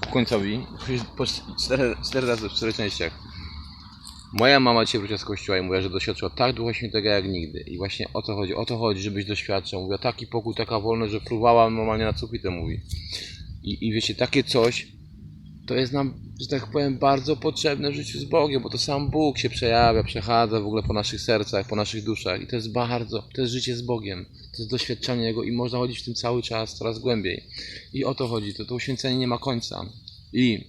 Ku końcowi, po cztery, cztery razy w czterech częściach. Moja mama dzisiaj wróciła z kościoła i mówiła, że doświadczyła tak Ducha Świętego jak nigdy. I właśnie o to chodzi, o to chodzi, żebyś doświadczał. Mówiła taki pokój, taka wolność, że fruwała normalnie na sufitę, mówi. I, I wiecie, takie coś, to jest nam, że tak powiem, bardzo potrzebne w życiu z Bogiem, bo to sam Bóg się przejawia, przechadza w ogóle po naszych sercach, po naszych duszach i to jest bardzo, to jest życie z Bogiem, to jest doświadczanie Jego i można chodzić w tym cały czas, coraz głębiej. I o to chodzi, to, to uświęcenie nie ma końca. I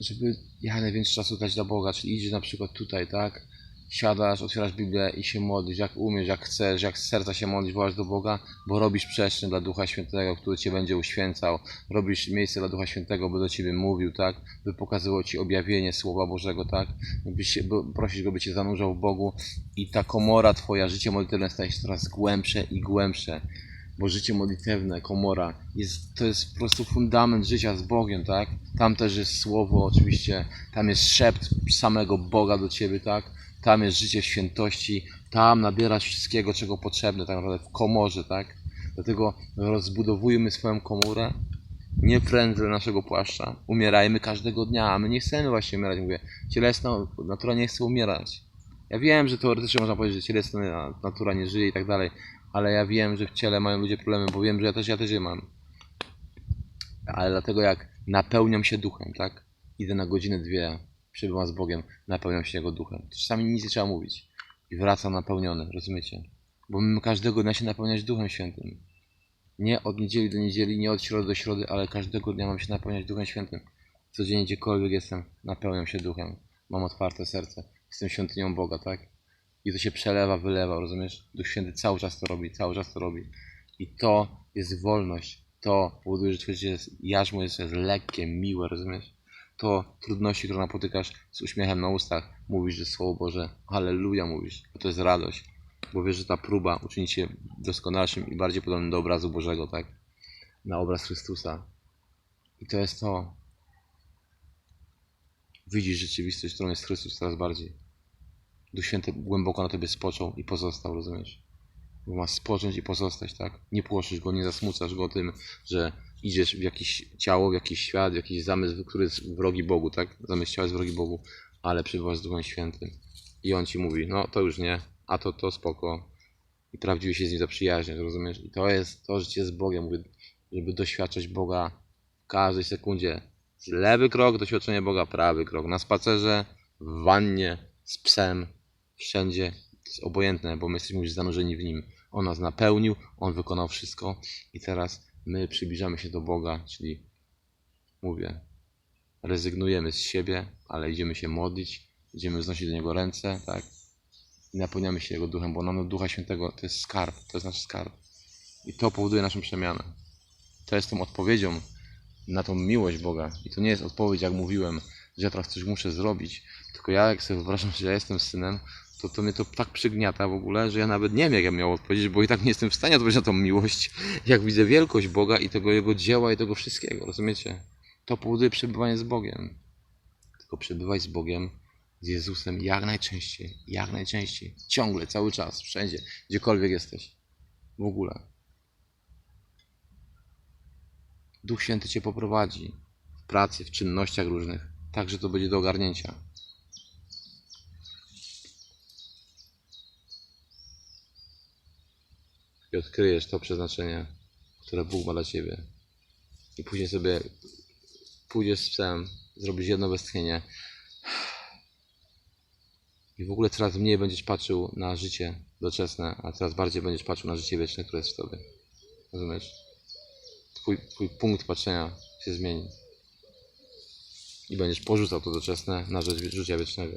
żeby jak najwięcej czasu dać dla Boga, czyli idziesz na przykład tutaj, tak? Siadasz, otwierasz Biblię i się modlisz, jak umiesz, jak chcesz, jak z serca się modlisz, wołasz do Boga, bo robisz przestrzeń dla Ducha Świętego, który Cię będzie uświęcał. Robisz miejsce dla Ducha Świętego, by do Ciebie mówił, tak? By pokazywał Ci objawienie Słowa Bożego, tak? Byś by, prosić Go, by Cię zanurzał w Bogu i ta komora Twoja, życie modlitewne staje się coraz głębsze i głębsze bo życie modlitewne, komora, jest, to jest po prostu fundament życia z Bogiem, tak? Tam też jest słowo, oczywiście, tam jest szept samego Boga do ciebie, tak? Tam jest życie w świętości, tam nabierasz wszystkiego, czego potrzebne, tak naprawdę w komorze, tak? Dlatego rozbudowujmy swoją komórę, nie prędzej naszego płaszcza, umierajmy każdego dnia, a my nie chcemy właśnie umierać, mówię, cielesna natura nie chce umierać. Ja wiem, że teoretycznie można powiedzieć, że cielesna natura nie żyje i tak dalej, ale ja wiem, że w ciele mają ludzie problemy, bo wiem, że ja też, ja też je mam. Ale dlatego jak napełniam się duchem, tak? Idę na godzinę, dwie, przebywam z Bogiem, napełniam się Jego duchem. Czasami nic nie trzeba mówić. I wracam napełniony, rozumiecie? Bo my każdego dnia się napełniać Duchem Świętym. Nie od niedzieli do niedzieli, nie od środy do środy, ale każdego dnia mam się napełniać Duchem Świętym. Codziennie gdziekolwiek jestem, napełniam się duchem. Mam otwarte serce. Jestem świątynią Boga, tak? I to się przelewa, wylewa, rozumiesz? Duch Święty cały czas to robi, cały czas to robi. I to jest wolność. To powoduje, że twoje jarzmo jest, jest lekkie, miłe, rozumiesz? To trudności, które napotykasz z uśmiechem na ustach, mówisz, że Słowo Boże, Halleluja mówisz, to jest radość. Bo wiesz, że ta próba uczyni cię doskonalszym i bardziej podobnym do obrazu Bożego, tak? Na obraz Chrystusa. I to jest to. Widzisz rzeczywistość, którą jest Chrystus coraz bardziej. Duch Święty głęboko na tobie spoczął i pozostał, rozumiesz? Bo ma spocząć i pozostać, tak? Nie płoszysz go, nie zasmucasz go tym, że idziesz w jakieś ciało, w jakiś świat, w jakiś zamysł, który jest wrogi Bogu, tak? Zamysł ciała jest wrogi Bogu, ale przybywasz z Duchem Świętym. I on ci mówi, no to już nie, a to, to spoko. I prawdziwie się z nim zaprzyjaźniasz, rozumiesz? I to jest to życie z Bogiem, mówię, żeby doświadczać Boga w każdej sekundzie. Lewy krok, doświadczenie Boga, prawy krok. Na spacerze, w wannie, z psem, wszędzie. To jest obojętne, bo my jesteśmy już zanurzeni w Nim. On nas napełnił, On wykonał wszystko i teraz my przybliżamy się do Boga, czyli mówię, rezygnujemy z siebie, ale idziemy się modlić, idziemy wznosić do Niego ręce, tak? I napełniamy się Jego duchem, bo nam Ducha Świętego to jest skarb, to jest nasz skarb. I to powoduje naszą przemianę. To jest tą odpowiedzią na tą miłość Boga. I to nie jest odpowiedź, jak mówiłem, że ja teraz coś muszę zrobić, tylko ja jak sobie wyobrażam, że ja jestem synem, to, to mnie to tak przygniata w ogóle, że ja nawet nie wiem, jak ja miał odpowiedzieć, bo i tak nie jestem w stanie odpowiedzieć na tą miłość, jak widzę wielkość Boga i tego Jego dzieła i tego wszystkiego, rozumiecie? To powoduje przebywanie z Bogiem. Tylko przebywaj z Bogiem, z Jezusem jak najczęściej, jak najczęściej, ciągle, cały czas, wszędzie, gdziekolwiek jesteś. W ogóle. Duch Święty Cię poprowadzi w pracy, w czynnościach różnych, tak, że to będzie do ogarnięcia. I odkryjesz to przeznaczenie, które Bóg ma dla Ciebie. I później sobie pójdziesz z psem, zrobisz jedno westchnienie i w ogóle coraz mniej będziesz patrzył na życie doczesne, a coraz bardziej będziesz patrzył na życie wieczne, które jest w Tobie. Rozumiesz? Twój, twój punkt patrzenia się zmieni. I będziesz porzucał to doczesne na rzecz życia wiecznego.